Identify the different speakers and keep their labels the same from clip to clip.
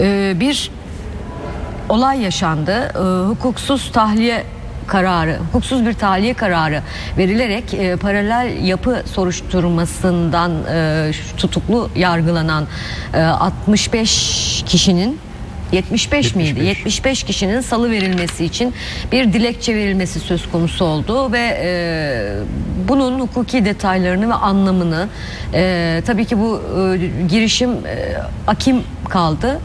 Speaker 1: e, bir olay yaşandı. E, hukuksuz tahliye kararı, hukuksuz bir tahliye kararı verilerek e, paralel yapı soruşturmasından e, tutuklu yargılanan e, 65 kişinin 75, 75 miydi? 75 kişinin salı verilmesi için bir dilekçe verilmesi söz konusu oldu ve e, bunun hukuki detaylarını ve anlamını e, tabii ki bu e, girişim e, akim kaldı.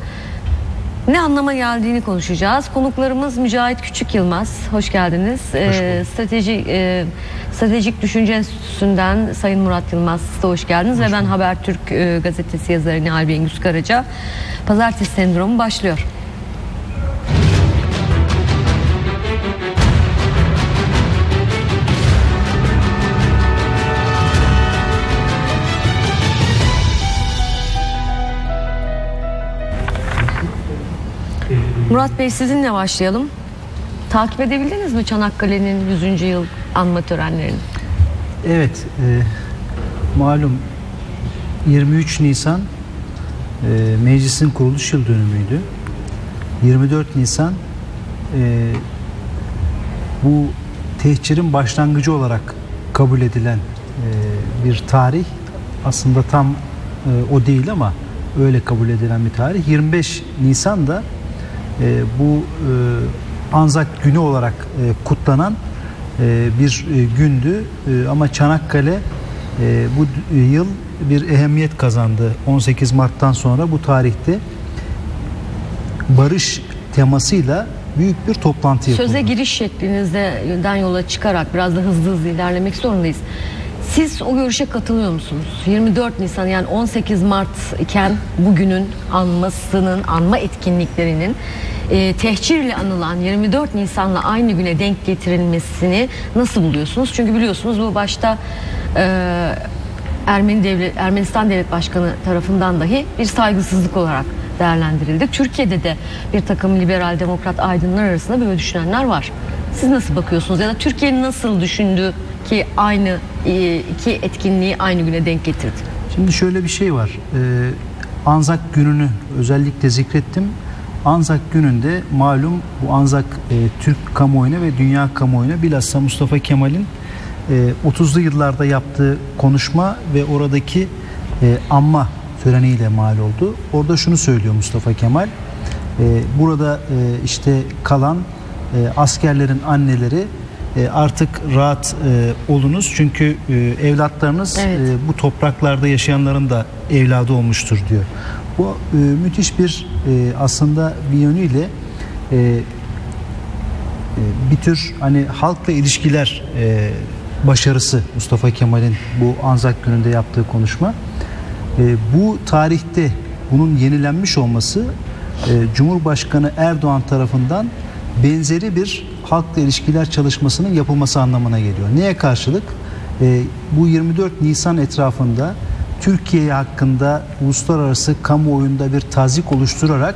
Speaker 1: Ne anlama geldiğini konuşacağız. Konuklarımız Mücahit Küçük Yılmaz. Hoş geldiniz. Hoş ee, strateji, e, Stratejik Düşünce Enstitüsü'nden Sayın Murat Yılmaz siz de hoş geldiniz. Hoş Ve ben Habertürk e, gazetesi yazarı Nihal Bengüs Karaca. Pazartesi sendromu başlıyor. Murat Bey sizinle başlayalım. Takip edebildiniz mi Çanakkale'nin 100. yıl anma törenlerini?
Speaker 2: Evet, e, malum 23 Nisan e, meclisin kuruluş yıl dönümüydü. 24 Nisan e, bu tehcirin başlangıcı olarak kabul edilen e, bir tarih. Aslında tam e, o değil ama öyle kabul edilen bir tarih. 25 Nisan da e, bu e, Anzak günü olarak e, kutlanan e, bir e, gündü e, ama Çanakkale e, bu e, yıl bir ehemmiyet kazandı 18 Mart'tan sonra bu tarihte barış temasıyla büyük bir toplantı yapıldı.
Speaker 1: Söze giriş şeklinizden yola çıkarak biraz da hızlı hızlı ilerlemek zorundayız. Siz o görüşe katılıyor musunuz? 24 Nisan yani 18 Mart iken bugünün anmasının, anma etkinliklerinin e, tehcirle anılan 24 Nisan'la aynı güne denk getirilmesini nasıl buluyorsunuz? Çünkü biliyorsunuz bu başta e, Ermeni devlet, Ermenistan Devlet Başkanı tarafından dahi bir saygısızlık olarak değerlendirildi. Türkiye'de de bir takım liberal demokrat aydınlar arasında böyle düşünenler var. Siz nasıl bakıyorsunuz ya da Türkiye'nin nasıl düşündüğü ki aynı iki etkinliği aynı güne denk getirdi?
Speaker 2: Şimdi şöyle bir şey var. Ee, Anzak gününü özellikle zikrettim. Anzak gününde malum bu Anzak e, Türk kamuoyuna ve dünya kamuoyuna bilhassa Mustafa Kemal'in e, 30'lu yıllarda yaptığı konuşma ve oradaki e, anma töreniyle mal oldu. Orada şunu söylüyor Mustafa Kemal. E, burada e, işte kalan e, askerlerin anneleri e, artık rahat e, olunuz çünkü e, evlatlarınız evet. e, bu topraklarda yaşayanların da evladı olmuştur diyor. Bu e, müthiş bir e, aslında bir yönüyle e, bir tür hani halkla ilişkiler e, başarısı Mustafa Kemal'in bu Anzak gününde yaptığı konuşma. E, bu tarihte bunun yenilenmiş olması e, Cumhurbaşkanı Erdoğan tarafından benzeri bir halkla ilişkiler çalışmasının yapılması anlamına geliyor. Neye karşılık? E, bu 24 Nisan etrafında Türkiye hakkında uluslararası kamuoyunda bir tazik oluşturarak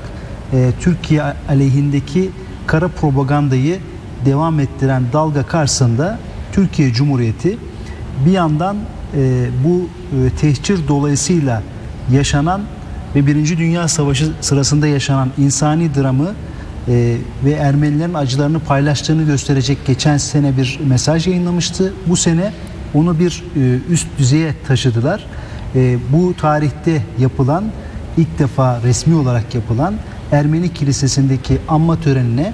Speaker 2: e, Türkiye aleyhindeki kara propagandayı devam ettiren dalga karşısında Türkiye Cumhuriyeti bir yandan e, bu e, tehcir dolayısıyla yaşanan ve Birinci Dünya Savaşı sırasında yaşanan insani dramı e, ve Ermenilerin acılarını paylaştığını gösterecek geçen sene bir mesaj yayınlamıştı. Bu sene onu bir e, üst düzeye taşıdılar. E, bu tarihte yapılan ilk defa resmi olarak yapılan Ermeni Kilisesi'ndeki anma törenine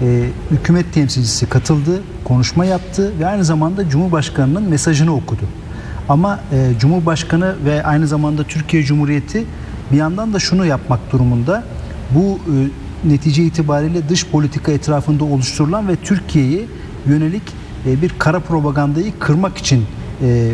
Speaker 2: e, hükümet temsilcisi katıldı, konuşma yaptı ve aynı zamanda Cumhurbaşkanı'nın mesajını okudu. Ama e, Cumhurbaşkanı ve aynı zamanda Türkiye Cumhuriyeti bir yandan da şunu yapmak durumunda. Bu e, netice itibariyle dış politika etrafında oluşturulan ve Türkiye'yi yönelik e, bir kara propagandayı kırmak için e,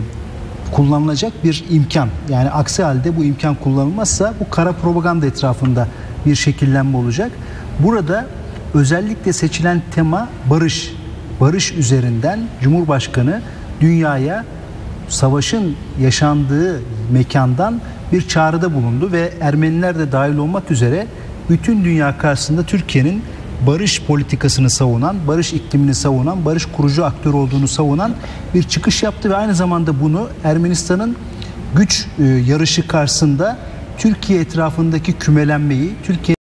Speaker 2: kullanılacak bir imkan. Yani aksi halde bu imkan kullanılmazsa bu kara propaganda etrafında bir şekillenme olacak. Burada özellikle seçilen tema barış. Barış üzerinden Cumhurbaşkanı dünyaya savaşın yaşandığı mekandan bir çağrıda bulundu ve Ermeniler de dahil olmak üzere bütün dünya karşısında Türkiye'nin barış politikasını savunan, barış iklimini savunan, barış kurucu aktör olduğunu savunan bir çıkış yaptı ve aynı zamanda bunu Ermenistan'ın güç e, yarışı karşısında Türkiye etrafındaki kümelenmeyi, Türkiye